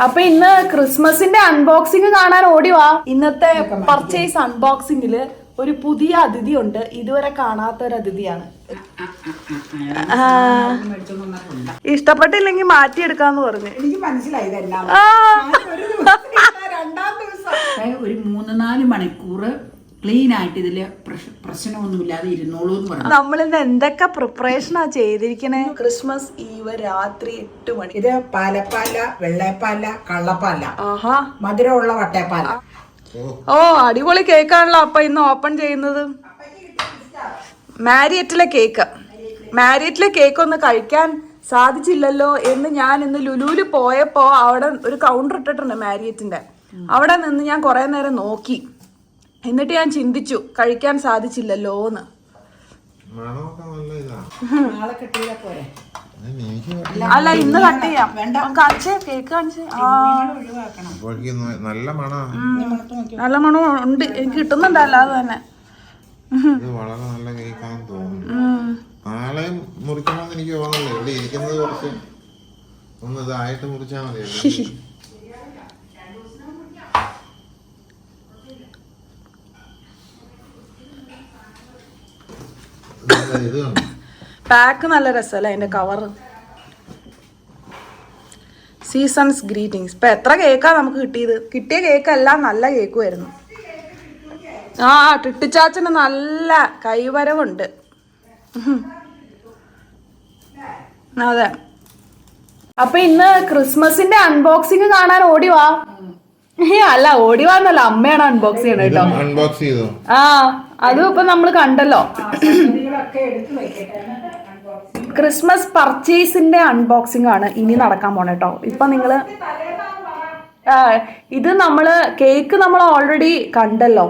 അപ്പൊ ഇന്ന് ക്രിസ്മസിന്റെ അൺബോക്സിംഗ് കാണാൻ ഓടി വാ. ഇന്നത്തെ പർച്ചേസ് അൺബോക്സിംഗിൽ ഒരു പുതിയ അതിഥി ഉണ്ട്. ഇതുവരെ കാണാത്ത ഒരു അതിഥിയാണ് ഇഷ്ടപ്പെട്ടില്ലെങ്കിൽ മാറ്റിയെടുക്കാന്ന് പറഞ്ഞു. എനിക്ക് മനസ്സിലായി ഇതെല്ലാം. ആ, ഒരു ദിവസം ഇരുന്നാ രണ്ടാം ദിവസം. ഒരു മൂന്ന് നാല് മണിക്കൂർ ക്ലീൻ ആയിട്ട് ഇതിൽ പ്രശ്- പ്രശ്നമൊന്നുമില്ലാതെ ഇരുന്നോളൂ എന്ന് പറഞ്ഞു നമ്മളിന്ന് എന്തൊക്കെ പ്രിപ്പറേഷനാ ചെയ്തിരിക്കണേ? ക്രിസ്മസ് ഈവ് രാത്രി എട്ട് മണി. ഇത് പാലപ്പാല വെള്ളപ്പാല കള്ളപ്പാല. ആഹാ. മധുരമുള്ള വട്ടേപ്പാല ഓ അടിപൊളി കേക്കാണല്ലോ അപ്പൊ ഇന്ന് ഓപ്പൺ ചെയ്യുന്നത്. മാരിയറ്റിലെ കേക്ക് മാരിയറ്റിലെ കേക്ക് ഒന്ന് കഴിക്കാൻ സാധിച്ചില്ലല്ലോ എന്ന് ഞാൻ ഇന്ന് ലുലുവിൽ പോയപ്പോ അവിടെ ഒരു കൗണ്ടർ ഇട്ടിട്ടുണ്ട് മാരിയറ്റിന്റെ അവിടെ നിന്ന് ഞാൻ കുറെ നേരം നോക്കി. എന്നിട്ട് ഞാൻ ചിന്തിച്ചു കഴിക്കാൻ സാധിച്ചില്ലല്ലോ എന്ന്. അല്ല ഇന്ന് കട്ട് ചെയ്യാം. കാണിച്ചേ കേക്ക് കാണിച്ചേ. നല്ല മണാ. നല്ല മണം ഉണ്ട്. എനിക്ക് കിട്ടുന്നുണ്ട് അല്ലാതെ തന്നെ. ഇത് വളരെ നല്ല തോന്നുന്നു. നാളെ മുറിക്കണമെന്ന് എനിക്ക് തോന്നുന്നില്ല. ഇവിടെ ഇരിക്കുന്നത് കുറച്ച് ഒന്ന് ഇതായിട്ട് മുറിച്ചാൽ മതി പാക്ക് നല്ല രസമല്ലേ അതിന്റെ കവർ സീസൺസ് ഗ്രീറ്റിംഗ്സ് ഇപ്പൊ എത്ര കേക്കാ നമുക്ക് കിട്ടിയത്? കിട്ടിയ കേക്ക് കേക്കെല്ലാം നല്ല കേക്കുമായിരുന്നു ആ ടിട്ടിച്ചാച്ചന് നല്ല കൈവരവുണ്ട്. അതെ. അപ്പൊ ഇന്ന് ക്രിസ്മസിന്റെ അൺബോക്സിംഗ് കാണാൻ ഓടിവാ അല്ല ഓടിവാന്നല്ല അമ്മയാണ് അൺബോക്സ് ചെയ്യണം കേട്ടോ. അൺബോക്സ് ചെയ്തോ? ആ. അതും ഇപ്പൊ നമ്മൾ കണ്ടല്ലോ. ക്രിസ്മസ് പർച്ചേസിന്റെ അൺബോക്സിംഗ് ആണ് ഇനി നടക്കാൻ പോണേ കേട്ടോ ഇപ്പൊ നിങ്ങൾ ഇത് നമ്മൾ കേക്ക് നമ്മൾ ഓൾറെഡി കണ്ടല്ലോ.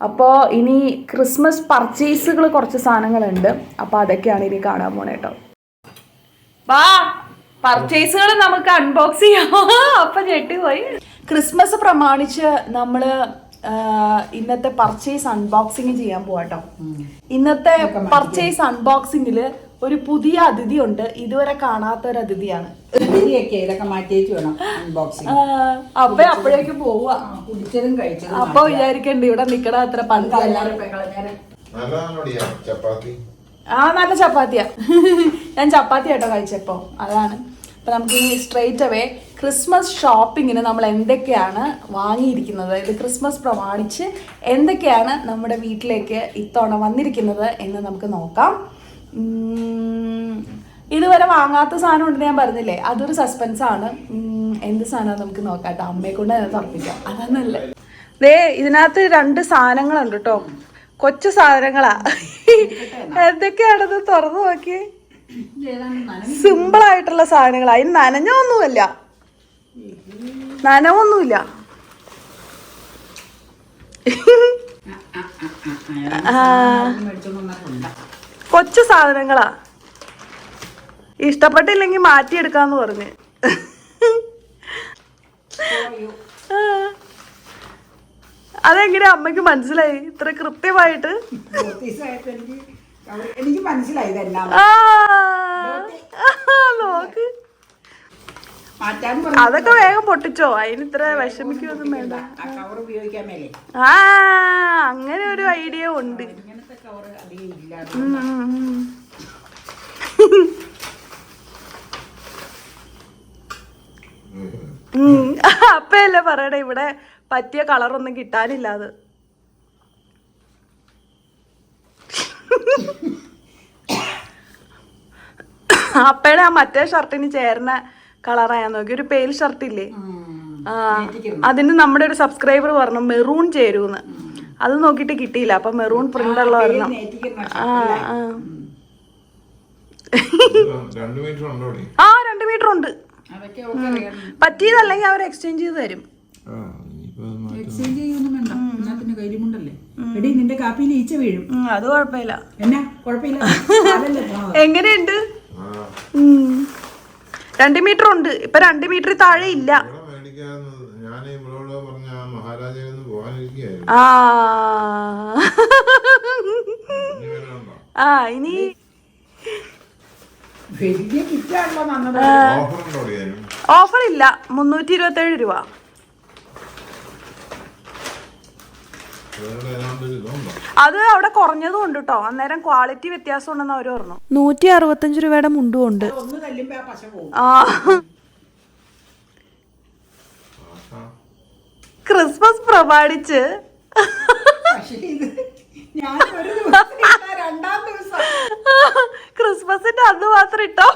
അപ്പോ ഇനി ക്രിസ്മസ് പർച്ചേസുകൾ കുറച്ച് സാധനങ്ങളുണ്ട്. അപ്പോൾ അതൊക്കെയാണ് ഇനി കാണാൻ പോണേ കേട്ടോ വാ പർച്ചേസുകൾ നമുക്ക് അൺബോക്സ് ചെയ്യാം. അപ്പൊ ഞെട്ടിപ്പോയി. ക്രിസ്മസ് പ്രമാണിച്ച് നമ്മൾ ആ, ഇന്നത്തെ പർച്ചേസ് അൺബോക്സിങ് ചെയ്യാൻ പോവാട്ടോ. ഇന്നത്തെ പർച്ചേസ് അൺബോക്സിംഗിൽ ഒരു പുതിയ അതിഥി ഉണ്ട്. ഇതുവരെ കാണാത്ത ഒരു അതിഥിയാണ് അപ്പൊ അപ്പോഴേക്ക് പോവാ. അപ്പൊ വിചാരിക്കണ്ട് ഇവിടെ നിക്കണ അത്ര പന്ത് ചപ്പാത്തി? ആ നല്ല ചപ്പാത്തിയാ. ഞാൻ ചപ്പാത്തി കേട്ടോ കഴിച്ചപ്പോ അതാണ്. അപ്പൊ നമുക്ക് ഇനി സ്ട്രെയിറ്റ് അവേ ക്രിസ്മസ് ഷോപ്പിങ്ങിന് നമ്മൾ എന്തൊക്കെയാണ് വാങ്ങിയിരിക്കുന്നത്? അതായത് ക്രിസ്മസ് പ്രമാണിച്ച് എന്തൊക്കെയാണ് നമ്മുടെ വീട്ടിലേക്ക് ഇത്തവണ വന്നിരിക്കുന്നത് എന്ന് നമുക്ക് നോക്കാം. ഇതുവരെ വാങ്ങാത്ത സാധനം ഉണ്ടെന്ന് ഞാൻ പറഞ്ഞില്ലേ? അതൊരു സസ്പെൻസ് ആണ്. എന്ത് സാധനമാണ് നമുക്ക് നോക്കാം കേട്ടോ അമ്മയെ കൊണ്ട് തന്നെ തറപ്പിക്കാം അതാണല്ലേ. ദേ ഇതിനകത്ത് രണ്ട് സാധനങ്ങളുണ്ട് കേട്ടോ. കൊച്ചു സാധനങ്ങളാ. എന്തൊക്കെയാണത്? തുറന്നു നോക്കി സിമ്പിൾ ആയിട്ടുള്ള സാധനങ്ങൾ അതിന് നനഞ്ഞൊന്നുമല്ല നനവൊന്നുമില്ല കൊച്ചു സാധനങ്ങളാ ഇഷ്ടപ്പെട്ടില്ലെങ്കിൽ മാറ്റിയെടുക്കാന്ന് പറഞ്ഞ്. അതെങ്ങനെ അമ്മയ്ക്ക് മനസ്സിലായി ഇത്ര കൃത്യമായിട്ട് എനിക്ക് മനസ്സിലായി ഇതെല്ലാം നോക്ക്. അതൊക്കെ വേഗം പൊട്ടിച്ചോ? അതിന് ഇത്ര വിഷമിക്കൊന്നും വേണ്ട. ആ കവർ ഉപയോഗിക്കാൻ മേലെ. ആ അങ്ങനെ ഒരു ഐഡിയ ഉണ്ട്. അപ്പല്ലേ. പറയണേ ഇവിടെ പറ്റിയ കളറൊന്നും കിട്ടാനില്ല അത്. അപ്പയുടെ ആ മറ്റേ ഷർട്ടിന് ചേർന്ന കളറായാ നോക്കി. ഒരു പേൽ ഷർട്ട് ഇല്ലേ? ആ അതിന് നമ്മുടെ ഒരു സബ്സ്ക്രൈബർ പറഞ്ഞു മെറൂൺ ചേരൂന്ന്. അത് നോക്കിയിട്ട് കിട്ടിയില്ല. അപ്പൊ മെറൂൺ പ്രിന്റ് ഉള്ള ഒരെണ്ണം. ആ ആ. രണ്ടു ആ രണ്ട് മീറ്റർ ഉണ്ട്. പറ്റിയതല്ലെങ്കിൽ അവർ എക്സ്ചേഞ്ച് ചെയ്ത് തരും ആ ഇനിയിപ്പോ അത് മാറ്റി. എക്സ്ചേഞ്ച് ചെയ്യൊന്നും വേണ്ട എന്നാ പിന്നെ കൈരിമുണ്ടല്ലേ എടി നിന്റെ കാപ്പിയിൽ ഈച്ച വീഴും. അത് കുഴപ്പമില്ല. എന്നാ? കുഴപ്പമില്ല. എങ്ങനെയുണ്ട്? രണ്ട് മീറ്റർ ഉണ്ട്. ഇപ്പൊ രണ്ട് മീറ്റർ താഴെ ഇല്ല. ഞാൻ ഇവളോട് പറഞ്ഞ ആ ഇനി ഓഫർ ഇല്ല മുന്നൂറ്റി ഇരുപത്തി ഏഴ് രൂപ വേറെ ഏതാണ്ട് ഒരു ഇതുണ്ടോ അത് അവിടെ കുറഞ്ഞതും ഉണ്ട് കേട്ടോ അന്നേരം ക്വാളിറ്റി വ്യത്യാസം ഉണ്ടെന്ന് അവർ പറഞ്ഞു. നൂറ്റി അറുപത്തഞ്ച് രൂപയുടെ മുണ്ടും ഉണ്ട്. ആ പോകും. ആ. ക്രിസ്മസ് പ്രമാണിച്ച്. ഞാൻ ഒരു ദിവസം ഇട്ടാ രണ്ടാം ദിവസം. ക്രിസ്മസിന്റെ അന്ന് മാത്രം ഇട്ടോ?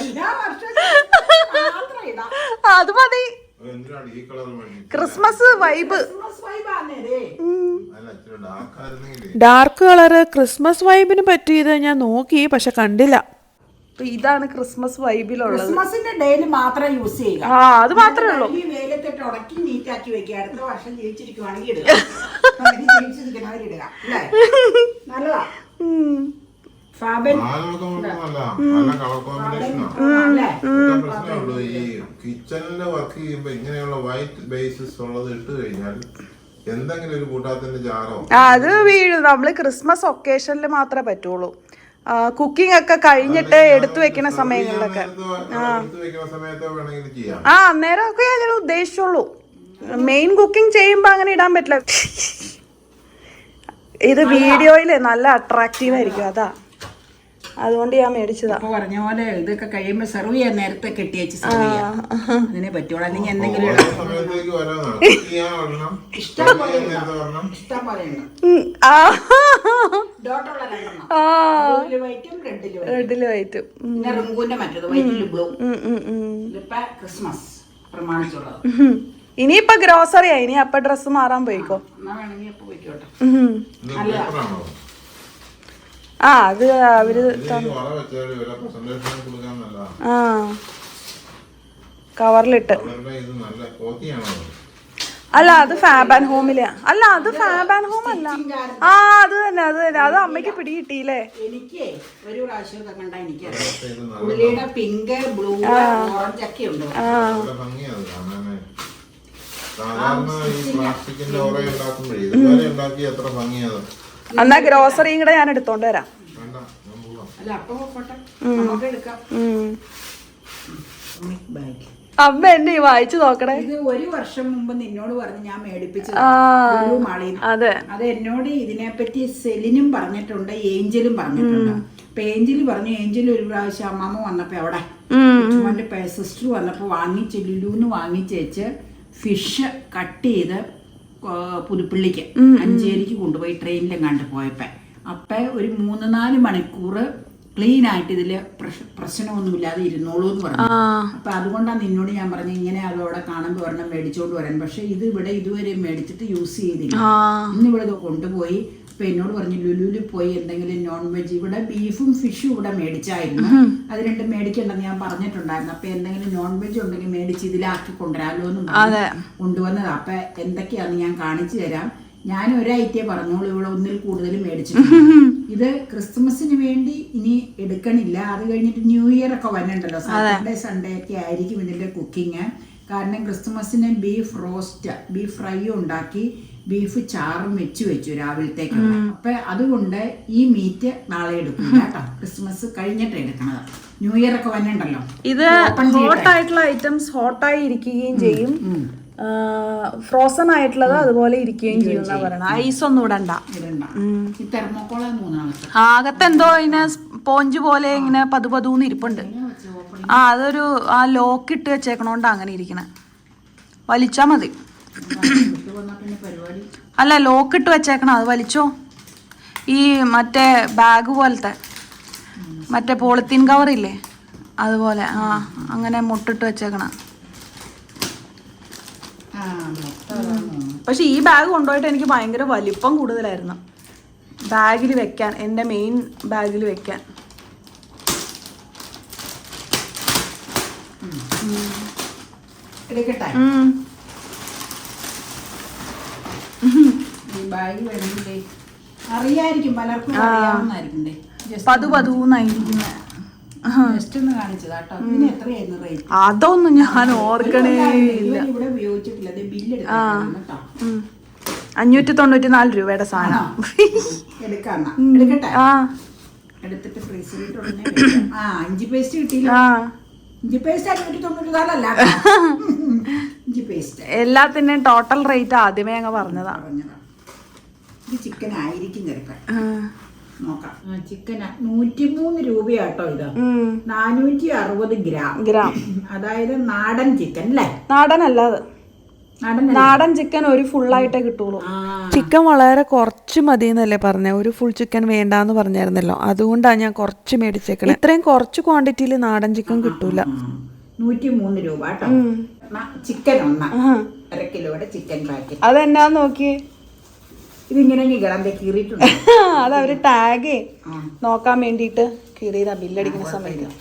എല്ലാ വർഷവും മാത്രം ഇടാം. അത് മതി. Christmas vibe dark colour Christmas വൈബിന് പറ്റിയത് ഞാൻ നോക്കി പക്ഷെ കണ്ടില്ല. ഇതാണ് ക്രിസ്മസ് വൈബിലുള്ളത് ക്രിസ്മസിന്റെ ഡേയിൽ മാത്രം യൂസ് ചെയ്യുക. ആ അത് മാത്രമേ ഉള്ളൂ. ഈ വെയിലത്തിട്ട് ഉടക്കി നീറ്റാക്കി വെക്കുക. അടുത്ത വർഷം ജീവിച്ചിരിക്കുവാണെങ്കിൽ ഇടുക. ജീവിച്ചിരിക്കണവരിടുക നല്ലതാ. ഫാബൻ. പ്രശ്നമുള്ളൂ ഈ കിച്ചണിലെ വർക്ക് ചെയ്യുമ്പോ ഇങ്ങനെയുള്ള വൈറ്റ് ബേസിസ് ഉള്ളത് ഇട്ട് കഴിഞ്ഞാൽ എന്തെങ്കിലും ഒരു കൂട്ടാത്തിന്റെ ജാറോ? ആ, അത് വീഴും. നമ്മൾ ക്രിസ്മസ് ഒക്കേഷനിൽ മാത്രമേ പറ്റുള്ളൂ. കുക്കിംഗ് ഒക്കെ കഴിഞ്ഞിട്ട് എടുത്തു വെക്കുന്ന സമയങ്ങളിലൊക്കെ എടുത്ത് വെക്കുന്ന സമയത്തോ വേണമെങ്കിൽ ചെയ്യാം. ആ അന്നേരം ഒക്കെ അങ്ങനെ ഉദ്ദേശിച്ചുള്ളൂ. മെയിൻ കുക്കിംഗ് ചെയ്യുമ്പോ അങ്ങനെ ഇടാൻ പറ്റില്ല. ഇത് വീഡിയോയിൽ നല്ല അട്രാക്റ്റീവ് ആയിരിക്കും അതാ. അതുകൊണ്ട് ഞാൻ മേടിച്ചതാ. അപ്പൊ പറഞ്ഞ പോലെ ഇതൊക്കെ കഴിയുമ്പോ സെർവ് ചെയ്യാൻ നേരത്തെ കെട്ടിയച്ച് സെർവ് ചെയ്യാം. അതിനെ പറ്റുള്ളൂ അല്ലെങ്കിൽ എന്തെങ്കിലും ഇഷ്ടം പോലെ പോലെ റെഡിൽ വൈറ്റും പിന്നെ റിങ്കുന്റെ മറ്റത് വൈറ്റിൽ ബ്ലൂ ക്രിസ്മസ് പ്രമാണിച്ചുള്ളത്. ഇനിയിപ്പൊ ഗ്രോസറിയാ ഇനി അപ്പൊ ഡ്രസ്സ് മാറാൻ പോയിക്കോ. എന്നാ വേണമെങ്കിൽ പോയിക്കോട്ടെ. ആ അത് അവർ ആ. കവറിലിട്ട്. അല്ല അത് ഫാബ് ആൻഡ് ഹോമിലെ. അല്ല അത് ഫാബ് ആൻഡ് ഹോം അല്ല ആ അത് തന്നെ അത് തന്നെ. അത് അമ്മയ്ക്ക് പിടി കിട്ടിയില്ലേ എനിക്ക് ഒരു പ്രാവശ്യം കണ്ട പിങ്ക് ബ്ലൂ ഓറഞ്ച് ഒക്കെ ഉണ്ട് ഭംഗിയാണ് സാധാരണ ഈ പ്ലാസ്റ്റിക്കിന്റെ ഓറ ഉണ്ടാക്കുമ്പോഴേ ഇതുവരെ ഉണ്ടാക്കി എത്ര ഭംഗിയത് എന്നാ ഗ്രോസറിയും കൂടെ ഞാൻ എടുത്തോണ്ട് വരാം. വേണ്ട ഞാൻ പോവാം. അല്ല അപ്പൊ പോട്ടെ നമുക്ക് എടുക്കാം. ഉം. ബാഗ് അമ്മ എന്നെ വായിച്ചു നോക്കണേ. ഇത് ഒരു വർഷം മുമ്പ് നിന്നോട് പറഞ്ഞ് ഞാൻ മേടിപ്പിച്ചു അതെ. അത് എന്നോട് ഇതിനെപ്പറ്റി സെലിനും പറഞ്ഞിട്ടുണ്ട് ഏഞ്ചലും പറഞ്ഞിട്ടുണ്ട്. അപ്പൊ ഏഞ്ചൽ പറഞ്ഞു ഏഞ്ചൽ ഒരു പ്രാവശ്യം അമ്മാമ്മ വന്നപ്പോ അവിടെ സിസ്റ്റർ വന്നപ്പോ വാങ്ങിച്ച് ലുലുന്ന് വാങ്ങിച്ചേച്ച് ഫിഷ് കട്ട് ചെയ്ത് പുതുപ്പള്ളിക്ക് അഞ്ചേരിക്ക് കൊണ്ടുപോയി ട്രെയിനിലും കണ്ടു പോയപ്പോ. അപ്പം ഒരു മൂന്ന് നാല് മണിക്കൂർ ക്ലീൻ ആയിട്ട് ഇതിൽ പ്രശ്- പ്രശ്നമൊന്നുമില്ലാതെ ഇരുന്നോളൂ എന്ന് പറഞ്ഞു. അപ്പൊ അതുകൊണ്ടാണ് നിന്നോട് ഞാൻ പറഞ്ഞു ഇങ്ങനെ അതോടെ കാണുമ്പോൾ ഒരെണ്ണം മേടിച്ചോണ്ട് വരാൻ. പക്ഷെ ഇത് ഇവിടെ ഇതുവരെ മേടിച്ചിട്ട് യൂസ് ചെയ്തില്ല. ആ. ഇന്ന് ഇവിടെ ഇത് കൊണ്ടുപോയി അപ്പൊ എന്നോട് പറഞ്ഞു ലുലുവിൽ പോയി എന്തെങ്കിലും നോൺ വെജ് ഇവിടെ ബീഫും ഫിഷും ഇവിടെ മേടിച്ചായിരുന്നു. അത് രണ്ടും മേടിക്കണ്ടെന്ന് ഞാൻ പറഞ്ഞിട്ടുണ്ടായിരുന്നു. അപ്പൊ എന്തെങ്കിലും നോൺ വെജ് ഉണ്ടെങ്കിൽ മേടിച്ച് ഇതിലാക്കി കൊണ്ടുവരാമല്ലോ എന്ന് പറഞ്ഞ് കൊണ്ടുവന്നത്. അപ്പൊ എന്തൊക്കെയാന്ന് ഞാൻ കാണിച്ചു തരാം. ഞാൻ ഒരു ഐറ്റേ പറഞ്ഞോളൂ ഇവിടെ ഒന്നിൽ കൂടുതൽ മേടിച്ചിട്ടുണ്ട്. ഇത് ക്രിസ്മസിന് വേണ്ടി ഇനി എടുക്കണില്ല. അത് കഴിഞ്ഞിട്ട് ന്യൂ ഇയർ ഒക്കെ വന്നിട്ടുണ്ടല്ലോ സാറ്റർഡേ സൺഡേ ഒക്കെ ആയിരിക്കും ഇതിന്റെ കുക്കിങ് കാരണം ക്രിസ്മസിന് ബീഫ് റോസ്റ്റ് ബീഫ് ഫ്രൈ ഉണ്ടാക്കി. ബീഫ് ചാറും വെച്ച് വെച്ചു രാവിലത്തേക്ക് അപ്പൊ അതുകൊണ്ട് ഈ മീറ്റ് നാളെ എടുക്കില്ല കേട്ടോ. ക്രിസ്മസ് കഴിഞ്ഞിട്ട് എടുക്കണത്. ന്യൂ ഇയർ ഒക്കെ വന്നിട്ടുണ്ടല്ലോ. ഇത് ഹോട്ടായിട്ടുള്ള ഐറ്റംസ് ഹോട്ടായി ഇരിക്കുകയും ചെയ്യും. ഫ്രോസൺ ആയിട്ടുള്ളത് അതുപോലെ ഇരിക്കുകയും ചെയ്യും. പറയണ. ഐസ് ഒന്നും ഇടണ്ട. അകത്ത് എന്തോ ഇങ്ങനെ സ്പോഞ്ച് പോലെ ഇങ്ങനെ പതുപതൂന്ന് ഇരിപ്പുണ്ട്. ആ അതൊരു ആ ലോക്ക് ഇട്ട് വെച്ചേക്കണോണ്ടാ അങ്ങനെ ഇരിക്കണേ. വലിച്ചാ മതി. അല്ല ലോക്ക് ഇട്ട് വെച്ചേക്കണം? അത് വലിച്ചോ? ഈ മറ്റേ ബാഗ് പോലത്തെ. മറ്റേ പോളിത്തീൻ കവർ ഇല്ലേ? അതുപോലെ. ആ അങ്ങനെ മുട്ടിട്ട് വെച്ചേക്കണം. പക്ഷെ ഈ ബാഗ് കൊണ്ടുപോയിട്ട് എനിക്ക് ഭയങ്കര വലിപ്പം കൂടുതലായിരുന്നു. ബാഗിൽ വെക്കാൻ എന്റെ മെയിൻ ബാഗിൽ വെക്കാൻ. എടുക്കട്ടെ ഉം. ഈ ബാഗ് വേണമെങ്കിലേ അറിയായിരിക്കും പലർക്കും അറിയാവുന്നതായിരിക്കും ദേ. ജസ്റ്റ് പതു പതുന്നായിരിക്കുന്ന ജസ്റ്റ് ഒന്ന് കാണിച്ചതാ കേട്ടോ ഇതിന് എത്രയായിരുന്നു റേറ്റ് അതൊന്നും ഞാൻ ഓർക്കണേ ഇല്ല. ഇവിടെ ഉപയോഗിച്ചിട്ടില്ല. അത് ബില്ല് എടുക്കാം കേട്ടോ. ഉം. അഞ്ഞൂറ്റി തൊണ്ണൂറ്റി നാല് രൂപയുടെ സാധനം. എടുക്കാം എടുക്കട്ടെ? ആ. എടുത്തിട്ട് ഫ്രീസറിൽ ഉടനെ വെക്കാം. ആ ഇഞ്ചി പേസ്റ്റ് കിട്ടിയില്ല? ആ. ഇഞ്ചി പേസ്റ്റ് അഞ്ഞൂറ്റി തൊണ്ണൂറ്റി നാലല്ല ഇഞ്ചി പേസ്റ്റ് എല്ലാത്തിന്റെയും ടോട്ടൽ റേറ്റ് ആദ്യമേ അങ്ങ് പറഞ്ഞതാണ് പറഞ്ഞതാ. ഇത് ചിക്കൻ ആയിരിക്കും ചിലപ്പോൾ ആ. നോക്കാം. ചിക്കൻ നൂറ്റിമൂന്ന് രൂപയാട്ടോ ഇത്. നാനൂറ്റി അറുപത് ഗ്രാം. ഗ്രാം. അതായത് നാടൻ ചിക്കൻ അല്ലേ? നാടൻ അല്ലാതെ നാടൻ നാടൻ ചിക്കൻ ഒരു ഫുള്ളായിട്ടേ കിട്ടുള്ളൂ. ചിക്കൻ വളരെ കുറച്ച് മതി എന്നല്ലേ പറഞ്ഞ? ഒരു ഫുൾ ചിക്കൻ വേണ്ടാന്ന് പറഞ്ഞായിരുന്നല്ലോ. അതുകൊണ്ടാണ് ഞാൻ കുറച്ച് മേടിച്ചേക്കണേ. ഇത്രയും കുറച്ച് ക്വാണ്ടിറ്റിയിൽ നാടൻ ചിക്കൻ കിട്ടൂല. നൂറ്റി മൂന്ന് രൂപ ചിക്കൻ ഒന്ന്. അര കിലോയുടെ ചിക്കൻ പാക്കറ്റ് അതെന്നാ നോക്കി ഇതിങ്ങനെ കീറിയിട്ടുണ്ട്. അത് അവർ ടാഗ്. നോക്കാൻ വേണ്ടിട്ട് കീറിയതാ ബില്ലടിക്കുന്ന സമയത്ത്.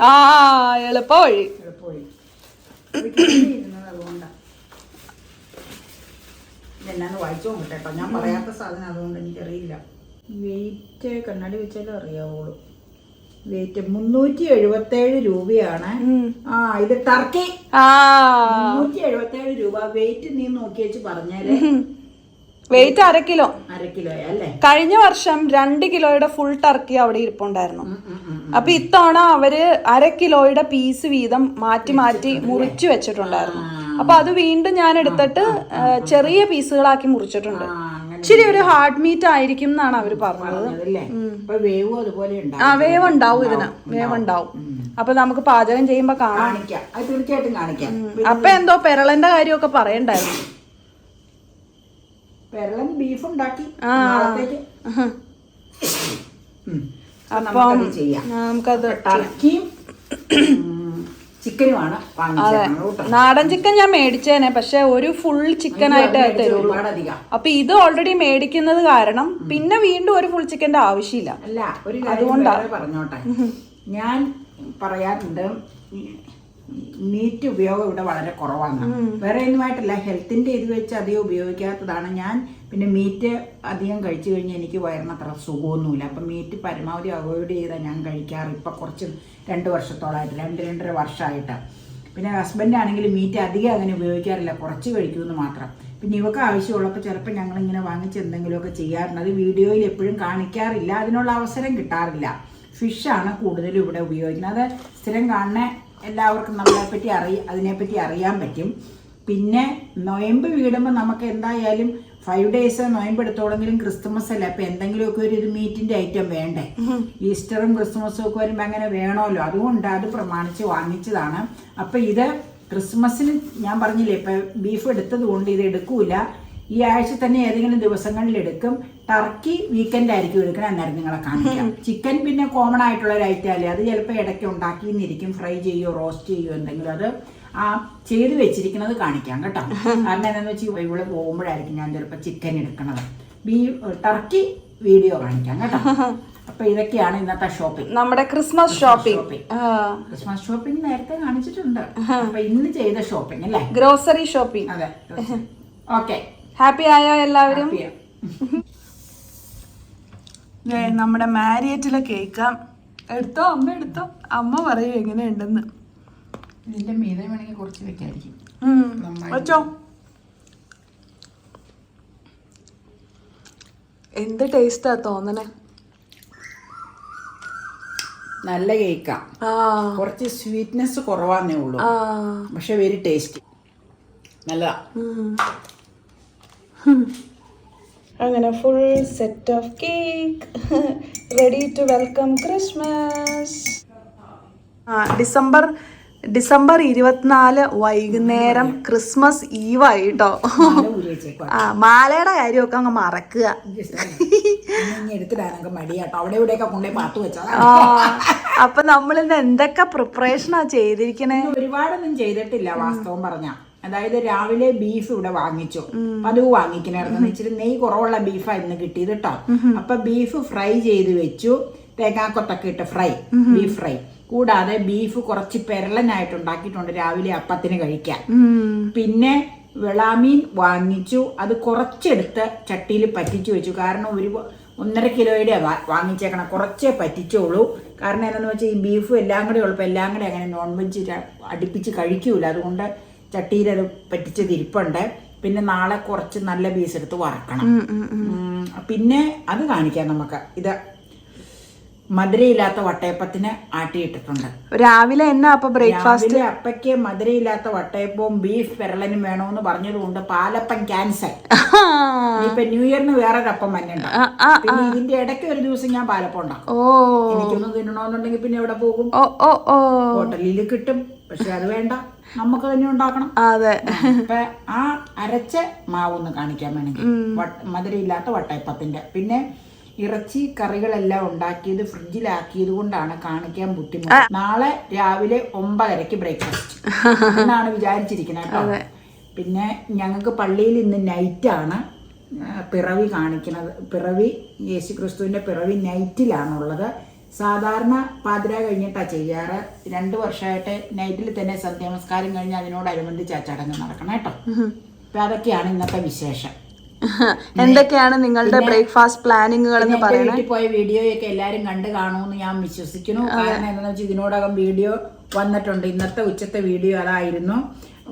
ആ എളുപ്പ വഴി എളുപ്പമായി ഇത് കീറിയിരുന്നത് അതുകൊണ്ടാ. ഇതെന്നാന്ന് വായിച്ചു നോക്കട്ടെ ഞാൻ പറയാത്ത സാധനം അതുകൊണ്ട് എനിക്കറിയില്ല. വെയിറ്റ് കണ്ണാടി വെച്ചാലും അറിയാവുള്ളൂ. വെയിറ്റ് മുന്നൂറ്റി എഴുപത്തേഴ് രൂപയാണ് ആ ഇത് ടർക്കി. മുന്നൂറ്റി എഴുപത്തേഴ് രൂപ. വെയിറ്റ് നീ നോക്കി വെച്ച് പറഞ്ഞാൽ വെയിറ്റ് അര കിലോ. അര കിലോ അല്ലേ? കഴിഞ്ഞ വർഷം രണ്ട് കിലോയുടെ ഫുൾ ടർക്കി അവിടെ ഇരിപ്പുണ്ടായിരുന്നു. അപ്പൊ ഇത്തവണ അവർ അര കിലോയുടെ പീസ് വീതം മാറ്റി മാറ്റി മുറിച്ചു വെച്ചിട്ടുണ്ടായിരുന്നു. അപ്പൊ അത് വീണ്ടും ഞാൻ എടുത്തിട്ട് ചെറിയ പീസുകളാക്കി മുറിച്ചിട്ടുണ്ട്. ഇച്ചിരി ഒരു ഹാർഡ് മീറ്റ് ആയിരിക്കും എന്നാണ് അവർ പറഞ്ഞത്. ആ വേവ് ഉണ്ടാവും ഇതിന്. വേവ് ഉണ്ടാവും. അപ്പൊ നമുക്ക് പാചകം ചെയ്യുമ്പോ കാണാം. കാണിക്കാം. തീർച്ചയായിട്ടും കാണിക്കാം. അപ്പൊ എന്തോ പെരളന്റെ കാര്യമൊക്കെ പറയണ്ടായിരുന്നു. പെരളൻ ബീഫ് ഉണ്ടാക്കി. അപ്പൊ നമുക്കത് ടർക്കിയും ചിക്കനുമാണ് നാടൻ ചിക്കൻ ഞാൻ മേടിച്ചേനെ പക്ഷെ ഒരു ഫുൾ ചിക്കൻ ആയിട്ട് തരും അപ്പൊ ഇത് ഓൾറെഡി മേടിക്കുന്നത് കാരണം പിന്നെ വീണ്ടും ഒരു ഫുൾ ചിക്കന്റെ ആവശ്യമില്ല. കാര്യം പറഞ്ഞോട്ടെ. ഞാൻ പറയാറുണ്ട് മീറ്റ് ഉപയോഗം ഇവിടെ വളരെ കുറവാണ്. വേറെ ഒന്നുമായിട്ടല്ല ഹെൽത്തിന്റെ ഇത് വെച്ച് അധികം ഉപയോഗിക്കാത്തതാണ്. ഞാൻ പിന്നെ മീറ്റ് അധികം കഴിച്ചു കഴിഞ്ഞാൽ എനിക്ക് വയറിന് അത്ര സുഖമൊന്നുമില്ല. അപ്പം മീറ്റ് പരമാവധി അവോയ്ഡ് ചെയ്താൽ ഞാൻ കഴിക്കാറ് ഇപ്പം കുറച്ച് രണ്ട് വർഷത്തോളമായിട്ട് രണ്ട് രണ്ടര വർഷമായിട്ട്. പിന്നെ ഹസ്ബൻഡ് ആണെങ്കിൽ മീറ്റ് അധികം അങ്ങനെ ഉപയോഗിക്കാറില്ല. കുറച്ച് കഴിക്കുമെന്ന് മാത്രം. പിന്നെ ഇവക്ക് ആവശ്യമുള്ളപ്പോൾ ചിലപ്പോൾ ഞങ്ങൾ ഇങ്ങനെ വാങ്ങിച്ച് എന്തെങ്കിലുമൊക്കെ ചെയ്യാറുണ്ട്. അത് വീഡിയോയിൽ എപ്പോഴും കാണിക്കാറില്ല. അതിനുള്ള അവസരം കിട്ടാറില്ല. ഫിഷാണ് കൂടുതലും ഇവിടെ ഉപയോഗിക്കുന്നത്. അത് സ്ഥിരം കാണുന്ന എല്ലാവർക്കും നമ്മളെ പറ്റി അറിയ അതിനെപ്പറ്റി അറിയാൻ പറ്റും. പിന്നെ നൊയമ്പ് വീടുമ്പോൾ നമുക്ക് എന്തായാലും ഫൈവ് ഡേയ്സ് നൊയമ്പ് എടുത്തോളെങ്കിലും ക്രിസ്മസ് അല്ല? അപ്പം എന്തെങ്കിലുമൊക്കെ ഒരു മീറ്റിന്റെ ഐറ്റം വേണ്ടേ? ഈസ്റ്ററും ക്രിസ്മസും ഒക്കെ വരുമ്പോൾ അങ്ങനെ വേണമല്ലോ അതുകൊണ്ട് അത് പ്രമാണിച്ച് വാങ്ങിച്ചതാണ്. അപ്പം ഇത് ക്രിസ്മസിന് ഞാൻ പറഞ്ഞില്ലേ ഇപ്പം ബീഫ് എടുത്തത് കൊണ്ട് ഇത് എടുക്കൂല. ഈ ആഴ്ച തന്നെ ഏതെങ്കിലും ദിവസങ്ങളിൽ എടുക്കും. ടർക്കി വീക്കെൻഡ് ആയിരിക്കും എടുക്കണം എന്നായിരുന്നു നിങ്ങളെ കാണിക്കാം. ചിക്കൻ പിന്നെ കോമൺ ആയിട്ടുള്ള ഒരു ഐറ്റം അല്ലേ? അത് ചിലപ്പോൾ ഇടയ്ക്ക് ഉണ്ടാക്കിന്നിരിക്കും. ഫ്രൈ ചെയ്യോ റോസ്റ്റ് ചെയ്യോ എന്തെങ്കിലും അത് ആ ചെയ്ത് വെച്ചിരിക്കുന്നത് കാണിക്കാം കേട്ടോ. കാരണം എന്താണെന്ന് വെച്ചാൽ ഇവിടെ പോകുമ്പോഴായിരിക്കും ഞാൻ ചിലപ്പോൾ ചിക്കൻ എടുക്കണത്. ബീ ടർക്കി വീഡിയോ കാണിക്കാം കേട്ടോ. അപ്പൊ ഇതൊക്കെയാണ് ഇന്നത്തെ ഷോപ്പിംഗ് നമ്മുടെ ക്രിസ്മസ് ഷോപ്പിംഗ് ക്രിസ്മസ് ഷോപ്പിംഗ് നേരത്തെ കാണിച്ചിട്ടുണ്ട്. അപ്പൊ ഇന്ന് ചെയ്ത ഷോപ്പിംഗ് അല്ലേ? ഗ്രോസറി ഷോപ്പിംഗ് അതെ ഓക്കെ ഹാപ്പി ആയോ എല്ലാവരും? നമ്മുടെ മാരിയറ്റിലെ കേക്ക്. എടുത്തോ അമ്മ എടുത്തോ. അമ്മ പറയൂ എങ്ങനെയുണ്ടെന്ന്. ഇതിന്റെ മീതെ വേണമെങ്കിൽ കുറച്ച് വെക്കായിരിക്കും. വെച്ചോ. എന്ത് ടേസ്റ്റാ തോന്നണേ? നല്ല കേക്കാ. കുറച്ച് സ്വീറ്റ്നെസ് കുറവാന്നേ ഉള്ളൂ. പക്ഷെ വെരി ടേസ്റ്റി നല്ലതാ. അങ്ങനെ full set of cake ready to welcome Christmas ആ ഡിസംബർ ഡിസംബർ ഇരുപത്തിനാല് വൈകുന്നേരം ക്രിസ്മസ് ഈവ് ആയി കേട്ടോ. ആ മാലയുടെ കാര്യമൊക്കെ അങ്ങ് മറക്കുക. അപ്പൊ നമ്മളിന്ന് എന്തൊക്കെ പ്രിപ്പറേഷനാ ചെയ്തിരിക്കണേ? ഒരുപാടൊന്നും ചെയ്തിട്ടില്ല വാസ്തവം പറഞ്ഞ. അതായത് രാവിലെ ബീഫ് ഇവിടെ വാങ്ങിച്ചു. പതിവ് വാങ്ങിക്കണായിരുന്നു. ഇച്ചിരി നെയ് കുറവുള്ള ബീഫായിരുന്നു കിട്ടിയത് കേട്ടോ അപ്പൊ ബീഫ് ഫ്രൈ ചെയ്ത് വെച്ചു. തേങ്ങാക്കൊത്തൊക്കെ ഇട്ട് ഫ്രൈ ബീഫ് ഫ്രൈ കൂടാതെ ബീഫ് കുറച്ച് പെരളനായിട്ട് ഉണ്ടാക്കിയിട്ടുണ്ട് രാവിലെ അപ്പത്തിന് കഴിക്കാൻ. പിന്നെ വെളാമീൻ വാങ്ങിച്ചു. അത് കുറച്ചെടുത്ത് ചട്ടിയിൽ പറ്റിച്ചു വെച്ചു. കാരണം ഒരു ഒന്നര കിലോയുടെ വാങ്ങിച്ചേക്കണം. കുറച്ചേ പറ്റിച്ചോളൂ. കാരണം എന്താണെന്ന് വെച്ചാൽ ഈ ബീഫും എല്ലാം കൂടെ ഉള്ളപ്പോൾ എല്ലാം കൂടെ അങ്ങനെ നോൺ വെജ് അടുപ്പിച്ച് കഴിക്കൂല. അതുകൊണ്ട് ചട്ടിയിൽ അത് പറ്റിച്ചത് ഇരിപ്പുണ്ട് പിന്നെ നാളെ കുറച്ച് നല്ല പീസ് എടുത്ത് വറക്കണം. പിന്നെ അത് കാണിക്കാം നമുക്ക്. ഇത് മധുരയില്ലാത്ത വട്ടയപ്പത്തിന് ആട്ടിയിട്ടിട്ടുണ്ട്. രാവിലെ എന്നാ അപ്പൊ ബ്രേക്ക്ഫാസ്റ്റ് അപ്പയ്ക്ക് മധുരയില്ലാത്ത വട്ടയപ്പവും ബീഫ് പെരളനും വേണമെന്ന് പറഞ്ഞതുകൊണ്ട് പാലപ്പം ക്യാൻസൽ ഇപ്പൊ ന്യൂ ഇയറിന് വേറെ അപ്പം മഞ്ഞുണ്ട് പിന്നെ ഇതിന്റെ ഇടയ്ക്ക് ഒരു ദിവസം ഞാൻ പാലപ്പം ഉണ്ടാക്കും. ഓ. എനിക്കൊന്ന് തിന്നണമെന്നുണ്ടെങ്കിൽ പിന്നെ എവിടെ പോകും? ഓ ഓ ഓ. ഹോട്ടലിൽ കിട്ടും. പക്ഷെ അത് വേണ്ട. നമുക്ക് തന്നെ ഉണ്ടാക്കണം. അതെ. ഇപ്പൊ ആ അരച്ച മാവ് ഒന്ന് കാണിക്കാൻ വേണമെങ്കിൽ. മധുരയില്ലാത്ത വട്ടയപ്പത്തിന്റെ. പിന്നെ ഇറച്ചി കറികളെല്ലാം ഉണ്ടാക്കിയത് ഫ്രിഡ്ജിലാക്കിയത് കൊണ്ടാണ് കാണിക്കാൻ ബുദ്ധിമുട്ട്. നാളെ രാവിലെ ഒമ്പതരക്ക് ബ്രേക്ക്ഫാസ്റ്റ്. എന്നാണ് വിചാരിച്ചിരിക്കുന്നത് കേട്ടോ. പിന്നെ ഞങ്ങൾക്ക് പള്ളിയിൽ ഇന്ന് നൈറ്റാണ്. പിറവി കാണിക്കുന്നത് പിറവി യേശു ക്രിസ്തുവിന്റെ പിറവി നൈറ്റിലാണുള്ളത്. സാധാരണ പാതിര കഴിഞ്ഞിട്ടാണ് ചെയ്യാറ്. രണ്ട് വർഷമായിട്ട് നൈറ്റിൽ തന്നെ സന്ധ്യാനമസ്കാരം കഴിഞ്ഞ് അതിനോടനുബന്ധിച്ച് ആ ചടങ്ങ് നടക്കണം കേട്ടോ. അപ്പൊ അതൊക്കെയാണ് ഇന്നത്തെ വിശേഷം. എന്തൊക്കെയാണ് നിങ്ങളുടെ ബ്രേക്ക്ഫാസ്റ്റ് പ്ലാനിങ്ങുകൾ എന്ന് വീട്ടിൽ പോയ വീഡിയോയൊക്കെ എല്ലാരും കണ്ട് കാണുമെന്ന് ഞാൻ വിശ്വസിക്കുന്നു. കാരണം എന്താണെന്ന് വെച്ചാൽ ഇതിനോടകം വീഡിയോ വന്നിട്ടുണ്ട്. ഇന്നത്തെ ഉച്ചത്തെ വീഡിയോ അതായിരുന്നു.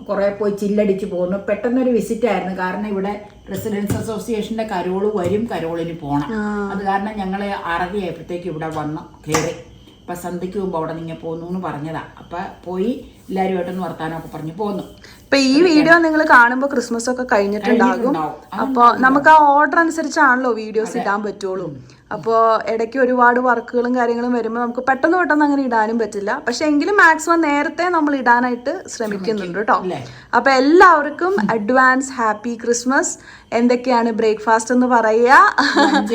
കുറെ പോയി ചില്ലടിച്ച് പോകുന്നു പെട്ടെന്നൊരു വിസിറ്റ് ആയിരുന്നു. കാരണം ഇവിടെ റെസിഡൻസ് അസോസിയേഷന്റെ കരോൾ വരും കരോളിന് പോണം. അത് കാരണം ഞങ്ങൾ ആറര ആയപ്പോഴത്തേക്ക് ഇവിടെ വന്നു കയറി അപ്പൊ സന്ധ്യക്ക് മുമ്പ് അവിടെ നിങ്ങൾ പോന്നു എന്ന് പറഞ്ഞതാ. അപ്പൊ പോയി എല്ലാവരുമായിട്ടൊന്ന് വർത്താനമൊക്കെ പറഞ്ഞു പോന്നു. ഇപ്പൊ ഈ വീഡിയോ നിങ്ങൾ കാണുമ്പോൾ ക്രിസ്മസ് ഒക്കെ കഴിഞ്ഞിട്ടുണ്ടാകും. അപ്പൊ അപ്പോൾ നമുക്ക് ആ ഓർഡർ അനുസരിച്ചാണല്ലോ വീഡിയോസ് ഇടാൻ പറ്റുള്ളൂ. അപ്പോൾ ഇടയ്ക്ക് ഒരുപാട് വർക്കുകളും കാര്യങ്ങളും വരുമ്പോൾ നമുക്ക് പെട്ടെന്ന് പെട്ടെന്ന് അങ്ങനെ ഇടാനും പറ്റില്ല. പക്ഷെ എങ്കിലും മാക്സിമം നേരത്തെ നമ്മൾ ഇടാനായിട്ട് ശ്രമിക്കുന്നുണ്ട് കേട്ടോ. അപ്പോൾ അപ്പൊ എല്ലാവർക്കും അഡ്വാൻസ് ഹാപ്പി ക്രിസ്മസ്. എന്തൊക്കെയാണ് ബ്രേക്ക്ഫാസ്റ്റ് എന്ന് പറയുക?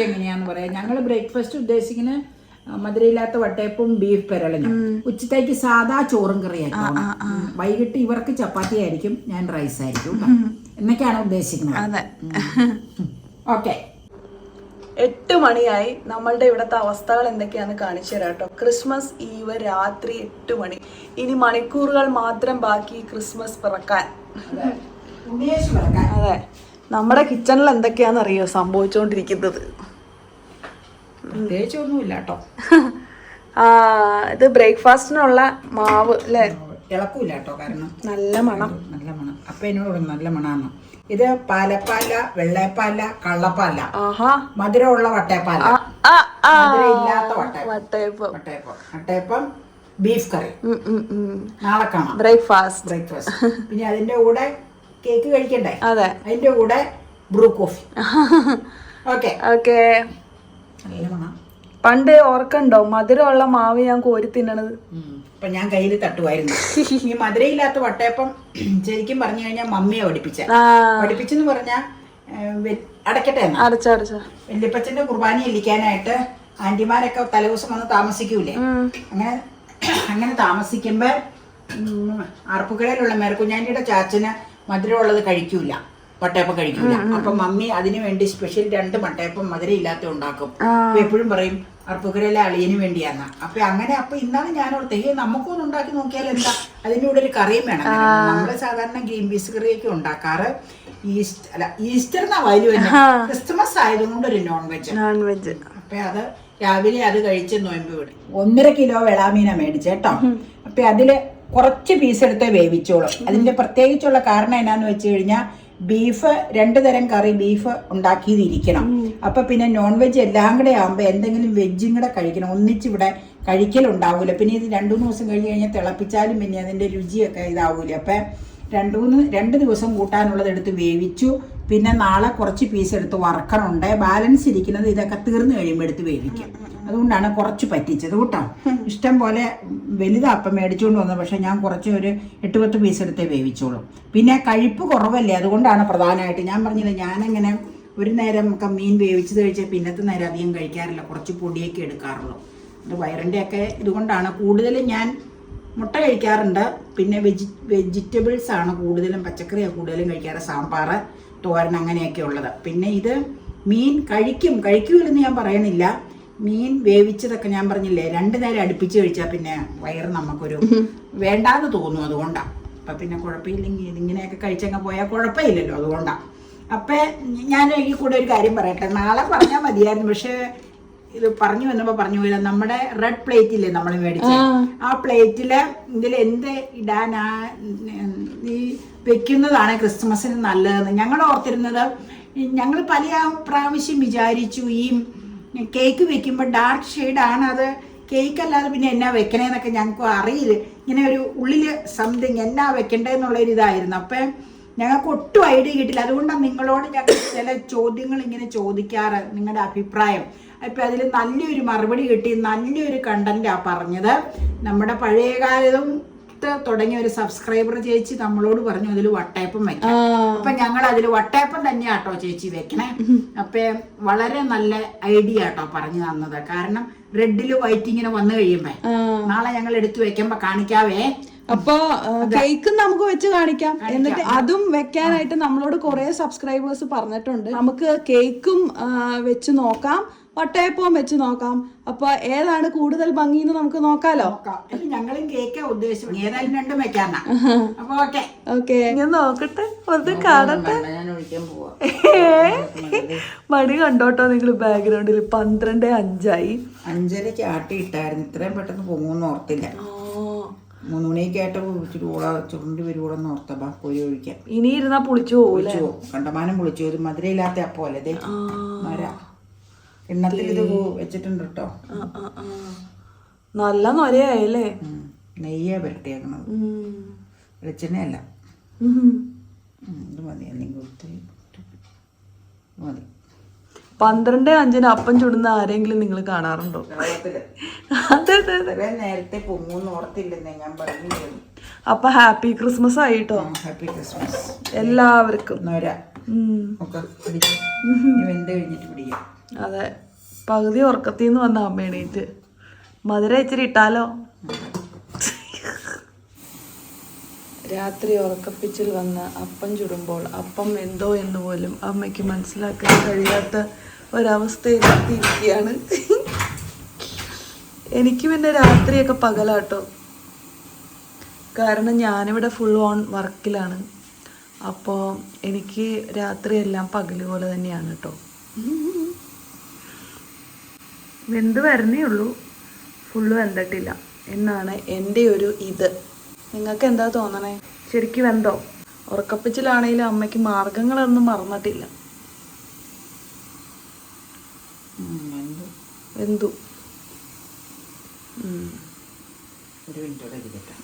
എങ്ങനെയാന്ന് പറയാ. ഞങ്ങൾ ബ്രേക്ക്ഫാസ്റ്റ് ഉദ്ദേശിക്കുന്ന മധുരയില്ലാത്ത വട്ടയപ്പും ബീഫ് പെരളനും. ഉച്ചത്തേക്ക് സാധാ ചോറും കറിയായിരിക്കും. വൈകിട്ട് ഇവർക്ക് ചപ്പാത്തി ആയിരിക്കും ഞാൻ റൈസ് ആയിരിക്കും. എന്നൊക്കെയാണ് ഉദ്ദേശിക്കുന്നത്. ഓക്കെ. എട്ട് മണിയായി നമ്മളുടെ ഇവിടുത്തെ അവസ്ഥകൾ എന്തൊക്കെയാന്ന് കാണിച്ചു തരാം കേട്ടോ. ക്രിസ്മസ് ഈവ് രാത്രി എട്ട് മണി. ഇനി മണിക്കൂറുകൾ മാത്രം ബാക്കി ക്രിസ്മസ് പിറക്കാൻ. അതെ. നമ്മുടെ കിച്ചണിൽ എന്തൊക്കെയാന്ന് അറിയോ? സംഭവിച്ചുകൊണ്ടിരിക്കുന്നത് പ്രത്യേകിച്ചൊന്നുമില്ല കേട്ടോ. ആ ഇത് ബ്രേക്ക്ഫാസ്റ്റിനുള്ള മാവ് അല്ലേ? ഇളക്കൂല കേട്ടോ കാരണം നല്ല മണം. നല്ല മണം. അപ്പൊ എന്നോട് നല്ല മണാന്ന്. ഇത് പാലപ്പാല വെള്ളപ്പാല കള്ളപ്പാല. മധുരമുള്ള വട്ടയപ്പാല. മധുരമില്ലാത്ത വട്ടയപ്പം. വട്ടയപ്പം. വട്ടയപ്പം ബീഫ് കറി. നാളെ കാണാം. ബ്രേക്ക്ഫാസ്റ്റ്. ബ്രേക്ക്ഫാസ്റ്റ്. പിന്നെ അതിന്റെ കൂടെ കേക്ക് കഴിക്കണ്ടേ? അതെ. അതിന്റെ കൂടെ ബ്രൂ കോഫി. ഓക്കെ. ഓക്കെ. പണ്ട് ഓർക്കണ്ടോ മധുരമുള്ള മാവ് ഞാൻ കോരി തിന്നണത്. ഉം. ഇപ്പൊ ഞാൻ കയ്യിൽ തട്ടുമായിരുന്നു ഈ മധുരയില്ലാത്ത വട്ടയപ്പം ശരിക്കും പറഞ്ഞു കഴിഞ്ഞാൽ മമ്മിയെ പഠിപ്പിച്ച. പഠിപ്പിച്ചെന്ന് പറഞ്ഞാൽ അടയ്ക്കട്ടെ വല്യപ്പച്ചന്റെ കുർബാന ഇല്ലിക്കാനായിട്ട് ആന്റിമാരൊക്കെ തലേദിവസം വന്ന് താമസിക്കൂലേ? അങ്ങനെ അങ്ങനെ താമസിക്കുമ്പോ ഉം, ആർപ്പുകരയിലുള്ള മേർക്കുഞ്ഞാന്റെ ചാച്ചന് മധുരമുള്ളത് കഴിക്കൂല. വട്ടയപ്പം കഴിക്കില്ല അപ്പൊ മമ്മി അതിനു വേണ്ടി സ്പെഷ്യൽ രണ്ട് മട്ടയപ്പം മധുരം ഇല്ലാത്ത ഉണ്ടാക്കും. അപ്പൊ എപ്പോഴും പറയും അർപ്പുകരയിലെ അളിയന് വേണ്ടിയാണ് അപ്പൊ അങ്ങനെ അപ്പൊ ഇന്നാണ് ഞാൻ ഓർത്തേ നമുക്കൊന്ന് ഉണ്ടാക്കി നോക്കിയാൽ എന്താ? അതിന്റെ കൂടെ ഒരു കറിയും വേണം. നമ്മൾ സാധാരണ ഗ്രീൻ പീസ് കറിയൊക്കെ ഉണ്ടാക്കാറ് ഈസ്റ്റർ അല്ല ഈസ്റ്റർ എന്നാ വാല്യൂ ക്രിസ്മസ് ആയതുകൊണ്ട് ഒരു നോൺ വെജ് നോൺ വെജ് അപ്പൊ അത് രാവിലെ അത് കഴിച്ച് നോയമ്പ് വിടും. ഒന്നര കിലോ വെളാമീന മേടിച്ചേട്ടോ അപ്പൊ അതിൽ കുറച്ച് പീസ് എടുത്ത് വേവിച്ചോളും. അതിന്റെ പ്രത്യേകിച്ചുള്ള കാരണം എന്നാന്ന് വെച്ച് കഴിഞ്ഞാൽ ബീഫ് രണ്ടു തരം കറി ബീഫ് ഉണ്ടാക്കിയതിരിക്കണം അപ്പൊ പിന്നെ നോൺ വെജ് എല്ലാം കൂടെ ആകുമ്പോൾ എന്തെങ്കിലും വെജും കൂടെ കഴിക്കണം. ഒന്നിച്ചിവിടെ കഴിക്കലുണ്ടാവൂല. പിന്നെ ഇത് രണ്ടു മൂന്ന് ദിവസം കഴിഞ്ഞ് കഴിഞ്ഞാൽ തിളപ്പിച്ചാലും പിന്നെ അതിന്റെ രുചിയൊക്കെ ഇതാവൂല. അപ്പൊ രണ്ടു മൂന്ന് രണ്ട് ദിവസം കൂട്ടാനുള്ളത് എടുത്ത് വേവിച്ചു. പിന്നെ നാളെ കുറച്ച് പീസ് എടുത്ത് വറക്കണുണ്ട്. ബാലൻസ് ഇരിക്കുന്നത് ഇതൊക്കെ തീർന്നു കഴിയുമ്പോൾ എടുത്ത് വേവിക്കും. അതുകൊണ്ടാണ് കുറച്ച് പറ്റിച്ചത് കേട്ടോ. ഇഷ്ടം പോലെ വലുതാപ്പം മേടിച്ചുകൊണ്ട് വന്നത്. പക്ഷെ ഞാൻ കുറച്ച് ഒരു എട്ട് പത്ത് പീസ് എടുത്തേ വേവിച്ചോളൂ. പിന്നെ കഴിപ്പ് കുറവല്ലേ? അതുകൊണ്ടാണ് പ്രധാനമായിട്ട് ഞാൻ പറഞ്ഞത് ഞാനങ്ങനെ ഒരു നേരം ഒക്കെ മീൻ വേവിച്ചത് കഴിച്ചാൽ പിന്നത്തെ നേരം അധികം കഴിക്കാറില്ല. കുറച്ച് പൊടിയൊക്കെ എടുക്കാറുള്ളൂ. അത് വയറിന്റെ ഒക്കെ ഇതുകൊണ്ടാണ്. കൂടുതലും ഞാൻ മുട്ട കഴിക്കാറുണ്ട്. പിന്നെ വെജി വെജിറ്റബിൾസ് ആണ് കൂടുതലും പച്ചക്കറിയാണ് കൂടുതലും കഴിക്കാറ് സാമ്പാർ തോരൻ അങ്ങനെയൊക്കെ ഉള്ളത്. പിന്നെ ഇത് മീൻ കഴിക്കും കഴിക്കൂലെന്ന് ഞാൻ പറയുന്നില്ല. മീൻ വേവിച്ചതൊക്കെ ഞാൻ പറഞ്ഞില്ലേ രണ്ടു നേരം അടുപ്പിച്ച് കഴിച്ചാൽ പിന്നെ വയറ് നമുക്കൊരു വേണ്ടാന്ന് തോന്നും അതുകൊണ്ടാണ് അപ്പം പിന്നെ കുഴപ്പമില്ലെങ്കിൽ ഇതിങ്ങനെയൊക്കെ കഴിച്ചങ്ങ് പോയാൽ കുഴപ്പമില്ലല്ലോ അതുകൊണ്ടാണ് അപ്പം ഞാൻ ഈ കൂടെ ഒരു കാര്യം പറയട്ടെ നാളെ പറഞ്ഞാൽ മതിയായിരുന്നു പക്ഷേ ഇത് പറഞ്ഞു വന്നപ്പോ പറഞ്ഞു പോയില്ല നമ്മുടെ റെഡ് പ്ലേറ്റ് ഇല്ലേ നമ്മൾ മേടിച്ചത് ആ. പ്ലേറ്റിൽ ഇതിൽ എന്ത് നീ ഈ വെക്കുന്നതാണ് ക്രിസ്മസിന് നല്ലതെന്ന്. ഞങ്ങൾ ഓർത്തിരുന്നത് ഞങ്ങൾ പല പ്രാവശ്യം വിചാരിച്ചു ഈ കേക്ക് വെക്കുമ്പോൾ ഡാർക്ക് ഷെയ്ഡാണ് അത്. കേക്ക് അല്ലാതെ പിന്നെ എന്നാ വെക്കണേന്നൊക്കെ ഞങ്ങൾക്ക് അറിയില്ല. ഇങ്ങനെ ഒരു ഉള്ളിൽ സംതിങ് എന്നാ വെക്കണ്ടേന്നുള്ളൊരു ഇതായിരുന്നു. അപ്പം ഞങ്ങൾക്ക് ഒട്ടും ഐഡിയ കിട്ടില്ല. അതുകൊണ്ടാണ് നിങ്ങളോട് ഞങ്ങൾ ചില ചോദ്യങ്ങൾ ഇങ്ങനെ ചോദിക്കാറ് നിങ്ങളുടെ അഭിപ്രായം. അപ്പം അതിൽ നല്ലൊരു മറുപടി കിട്ടി നല്ലൊരു കണ്ടന്റാണ് പറഞ്ഞത്. നമ്മുടെ പഴയകാലത്തും തുടങ്ങിയ ഒരു സബ്സ്ക്രൈബർ ചേച്ചി നമ്മളോട് പറഞ്ഞു അതിൽ വട്ടയപ്പം വെക്കാം. അപ്പൊ ഞങ്ങൾ അതിൽ വട്ടയപ്പം തന്നെയാട്ടോ ചേച്ചി വെക്കണേ. അപ്പൊ വളരെ നല്ല ഐഡിയ ആട്ടോ പറഞ്ഞു തന്നത്. കാരണം റെഡിൽ വൈറ്റ് ഇങ്ങനെ വന്നു കഴിയുമ്പോ നാളെ ഞങ്ങൾ എടുത്തു വെക്കുമ്പോ കാണിക്കാവേ. അപ്പൊ കേക്കും നമുക്ക് വെച്ച് കാണിക്കാം. എന്നിട്ട് അതും വെക്കാനായിട്ട് നമ്മളോട് കുറെ സബ്സ്ക്രൈബേഴ്സ് പറഞ്ഞിട്ടുണ്ട്. നമുക്ക് കേക്കും വെച്ച് നോക്കാം. വട്ടയപ്പവും വെച്ച് നോക്കാം. അപ്പൊ ഏതാണ് കൂടുതൽ ഭംഗി എന്ന് നമുക്ക് നോക്കാലോ? ഞങ്ങളും കേക്കാ ഉദ്ദേശിച്ചു ഏതായാലും രണ്ടും വെക്കാന്നാ. അപ്പൊ ഓക്കെ. ഓക്കെ. ഞാൻ നോക്കട്ടെ. ഒന്ന് കാണട്ടെ. മണി കണ്ടോട്ടോ നിങ്ങൾ ബാക്ക്ഗ്രൗണ്ടിൽ പന്ത്രണ്ട് അഞ്ചായി. അഞ്ചരക്ക് ആട്ടി ഇട്ടായിരുന്നു. ഇത്രയും പെട്ടെന്ന് പോകുമെന്ന് ഓർത്തില്ല. മൂന്ന് മണിയൊക്കെ ആയിട്ട് കൂടെ ചുരുണ്ടി ഓർത്തപ്പാ പോയി ഒഴിക്കാം. ഇനി ഇരുന്നാ പുളിച്ചു പോകും. കണ്ടമാനം പൊളിച്ചു ഒരു മധുരയില്ലാത്ത അപ്പോലെ ദേ മര. എണ്ണത്തിൽ ഇത് വെച്ചിട്ടുണ്ട് കേട്ടോ നല്ല നൊരയായല്ലേ. നെയ്യാ പുരട്ടിയേക്കണത്. വെളിച്ചെണ്ണയല്ല. ഇത് മതി. പന്ത്രണ്ട് അഞ്ചിന് അപ്പം ചുടുന്ന ആരെങ്കിലും നിങ്ങൾ കാണാറുണ്ടോ? കേരളത്തിൽ അതെ അതെ അതെ. ഇത്രയും നേരത്തെ പൊങ്ങൂന്ന് ഓർത്തില്ലെന്നേ ഞാൻ പറഞ്ഞു അപ്പൊ ഹാപ്പി ക്രിസ്മസ് ആയിട്ടോ? Happy Christmas. എല്ലാവർക്കും. നൊര. വെന്ത് കഴിഞ്ഞിട്ട് പിടിക്കും അതെ. പകുതി ഉറക്കത്തിൽ നിന്ന് വന്ന അമ്മ മധുര ഇച്ചിരി ഇട്ടാലോ? രാത്രി ഉറക്കപ്പിച്ചിൽ വന്ന് അപ്പം ചുടുമ്പോൾ അപ്പം എന്തോ എന്ന് പോലും അമ്മയ്ക്ക് മനസ്സിലാക്കാൻ കഴിയാത്ത ഒരവസ്ഥയിലെത്തിയിരിക്കുകയാണ്. എനിക്ക് പിന്നെ രാത്രിയൊക്കെ പകലാട്ടോ. കാരണം ഞാനിവിടെ ഫുൾ ഓൺ വർക്കിലാണ്. അപ്പോൾ എനിക്ക് രാത്രിയെല്ലാം പകൽ പോലെ തന്നെയാണ് കേട്ടോ വെന്ത് വരണേ ഉള്ളൂ. ഫുള്ള് വെന്തിട്ടില്ല. എന്നാണ് എന്റെ ഒരു ഇത്. നിങ്ങൾക്ക് എന്താ തോന്നണേ? ശരിക്കും വെന്തോ? ഉറക്കപ്പിച്ചിലാണെങ്കിലും അമ്മയ്ക്ക് മാർഗങ്ങളൊന്നും മറന്നിട്ടില്ല. വെന്തു. ഒരു ഇരിക്കട്ടെ.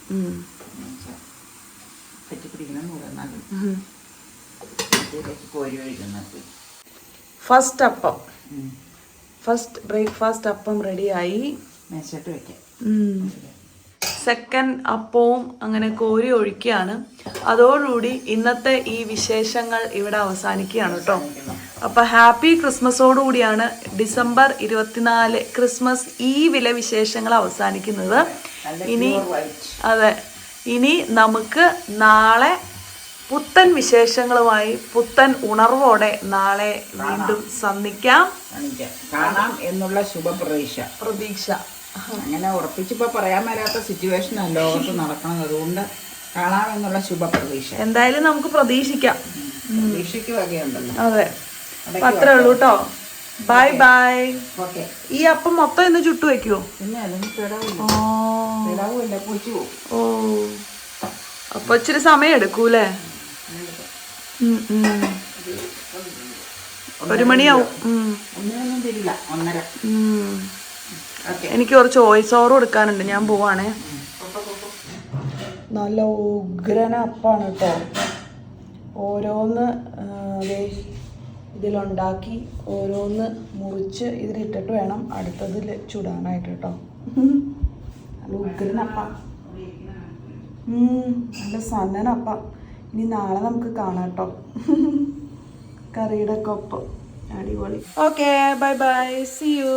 കോരി ഒഴിക്കുന്നത് ഫസ്റ്റ് അപ്പം. ഫസ്റ്റ് ബ്രേക്ക്ഫാസ്റ്റ് അപ്പം റെഡിയായി. മേശയിട്ട് വെക്കാം. സെക്കൻഡ് അപ്പവും അങ്ങനെ കോരി ഒഴിക്കുകയാണ്. അതോടുകൂടി ഇന്നത്തെ ഈ വിശേഷങ്ങൾ ഇവിടെ അവസാനിക്കുകയാണ് കേട്ടോ. അപ്പൊ ഹാപ്പി ക്രിസ്മസോടുകൂടിയാണ് ഡിസംബർ ഇരുപത്തിനാല് ക്രിസ്മസ് ഈ വില വിശേഷങ്ങൾ അവസാനിക്കുന്നത്. ഇനി അതെ. ഇനി നമുക്ക് നാളെ പുത്തൻ വിശേഷങ്ങളുമായി പുത്തൻ ഉണർവോടെ നാളെ വീണ്ടും സന്ധിക്കാം. കാണാം എന്നുള്ള ശുഭപ്രതീക്ഷ. പ്രതീക്ഷ. അങ്ങനെ ഉറപ്പിച്ചിപ്പോ പറയാൻ മേലാത്ത സിറ്റുവേഷൻ ലോകത്ത് നടക്കണം അതുകൊണ്ട് കാണാം എന്നുള്ള ശുഭപ്രതീക്ഷ. എന്തായാലും നമുക്ക് പ്രതീക്ഷിക്കാം. പ്രതീക്ഷയ്ക്ക് വകയുണ്ടല്ലോ. അതെ. അത്രേ ഉള്ളൂ കേട്ടോ ബൈ ബൈ ഓക്കെ ഈ അപ്പം മൊത്തം ഇന്ന് ചുട്ടു വെക്കുവോ? ഓ. അപ്പൊ ഇച്ചിരി സമയം എടുക്കൂലേ. ഒരു മണിയാവും. എനിക്ക് കുറച്ച് വോയിസ് ഓവർ കൊടുക്കാനുണ്ട്. ഞാൻ പോവാണേ. നല്ല ഉഗ്രന അപ്പാണ് കേട്ടോ ഓരോന്ന് ഇതിലുണ്ടാക്കി ഓരോന്ന് മുറിച്ച് ഇതിലിട്ടിട്ട് വേണം അടുത്തതിൽ ചുടാനായിട്ട് കേട്ടോ നല്ല ഉഗ്രനപ്പ നല്ല സന്നനപ്പ ഇനി നാളെ നമുക്ക് കാണാം കേട്ടോ. കറിയുടെ ഒക്കെ ഒപ്പം. അടിപൊളി. Okay bye bye see you